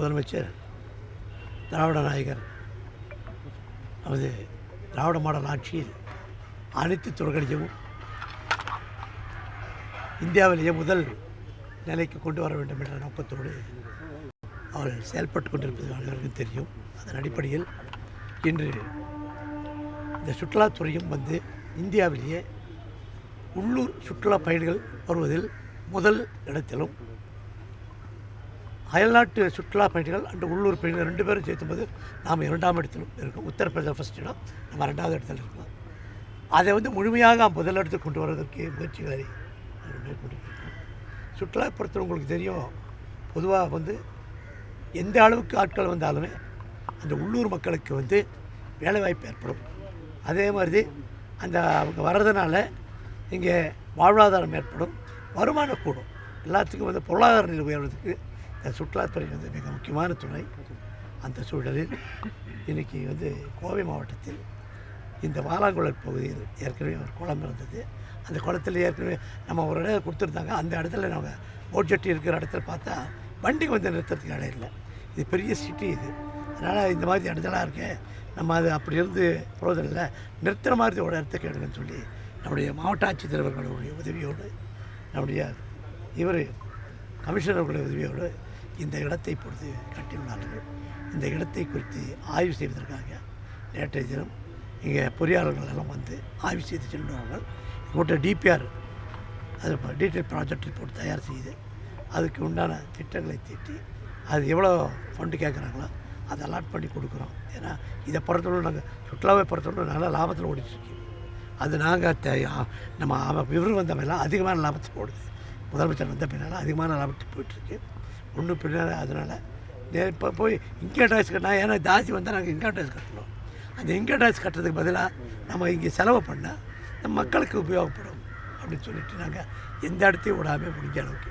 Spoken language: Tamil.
முதலமைச்சர் திராவிட நாயகர். நமது திராவிட மாடல் ஆட்சியில் அனைத்து துறைகளையும் இந்தியாவிலேயே முதல் நிலைக்கு கொண்டு வர வேண்டும் என்ற நோக்கத்தோடு அவர்கள் செயல்பட்டு கொண்டிருப்பது அனைவருக்கும் தெரியும். அதன் அடிப்படையில் இன்று இந்த சுற்றுலாத்துறையும் வந்து இந்தியாவிலேயே உள்ளூர் சுற்றுலா பயணிகள் வருவதில் முதல் இடத்திலும் அயல்நாட்டு சுற்றுலா பயணிகள் அண்டு உள்ளூர் பயணிகள் ரெண்டு பேரும் சேர்த்தும்போது நாம் இரண்டாம் இடத்திலும் இருக்கோம். உத்தரப்பிரதேச ஃபஸ்ட் இடம் நம்ம ரெண்டாவது இடத்துல இருக்கோம். அதை வந்து முழுமையாக முதலிடத்துக்கு கொண்டு வர்றதுக்கு முயற்சிகளை நாங்கள் சுற்றுலா பொறுத்தவரை உங்களுக்கு தெரியும் பொதுவாக வந்து எந்த அளவுக்கு ஆட்கள் வந்தாலுமே அந்த உள்ளூர் மக்களுக்கு வந்து வேலைவாய்ப்பு ஏற்படும். அதே மாதிரி அந்த அவங்க வர்றதுனால இங்கே வாழ்வாதாரம் ஏற்படும் வருமானம் கூடும். எல்லாத்துக்கும் வந்து பொருளாதார நிலை உயர்வதற்கு சுற்றுலாத்துறை வந்து மிக முக்கியமான துறை அந்த சூழலில் இன்றைக்கி வந்து கோவை மாவட்டத்தில் இந்த வாலாங்குளர் பகுதியில் ஏற்கனவே ஒரு குளம் இருந்தது. அந்த குளத்தில் ஏற்கனவே நம்ம ஒரு இடம் கொடுத்துருந்தாங்க. அந்த இடத்துல நம்ம போட் ஜெட்டி இருக்கிற இடத்துல பார்த்தா வண்டி வந்து நிறுத்துறதுக்கு இடம் இல்லை. இது பெரிய சிட்டி இது. அதனால் இந்த மாதிரி இடத்துலாம் இருக்கேன் நம்ம அது அப்படி இருந்து போகிறது இல்லை நிறுத்துகிற மாதிரி ஒரு இடத்துக்கு எடுங்கன்னு சொல்லி நம்முடைய மாவட்ட ஆட்சித்தலைவர்களுடைய உதவியோடு நம்முடைய இவர் கமிஷனர்களுடைய உதவியோடு இந்த இடத்தை பொறுத்து கட்டியுள்ளார்கள். இந்த இடத்தை குறித்து ஆய்வு செய்வதற்காக நேற்றைய தினம் இங்கே பொறியாளர்கள் எல்லாம் வந்து ஆய்வு செய்து செல்வார்கள் இவங்கள்ட்ட டிபிஆர் அது டீட்டெயில் ப்ராஜெக்ட் ரிப்போர்ட் தயார் செய்து அதுக்கு உண்டான திட்டங்களை தீட்டி அது எவ்வளோ ஃபண்டு கேட்குறாங்களோ அதை அலாட் பண்ணி கொடுக்குறோம். ஏன்னா இதை பொறுத்தவரை நாங்கள் சுற்றுலாவை பொறுத்தவரை நல்லா லாபத்தில் ஓடிட்டுருக்கோம் அது நாங்கள் நம்ம அவன் வந்த வந்தவெல்லாம் அதிகமான லாபத்தை போடுது. முதலமைச்சர் வந்த பின்னால் அதிகமான லாபத்துக்கு போயிட்டுருக்கு. ஒன்றும் பின்னால் அதனால். இப்போ போய் இன்கம் டேக்ஸ் கட்டினா ஏன்னா ஜாஸ்தி வந்தால் நாங்கள் இன்கம் டேக்ஸ் கட்டணும். அந்த இன்கம் டேக்ஸ் கட்டுறதுக்கு பதிலாக நம்ம இங்கே செலவு பண்ணால் நம்ம மக்களுக்கு உபயோகப்படும். அப்படின்னு சொல்லிட்டு நாங்கள் எந்த இடத்தையும் விடாமல் முடிஞ்ச அளவுக்கு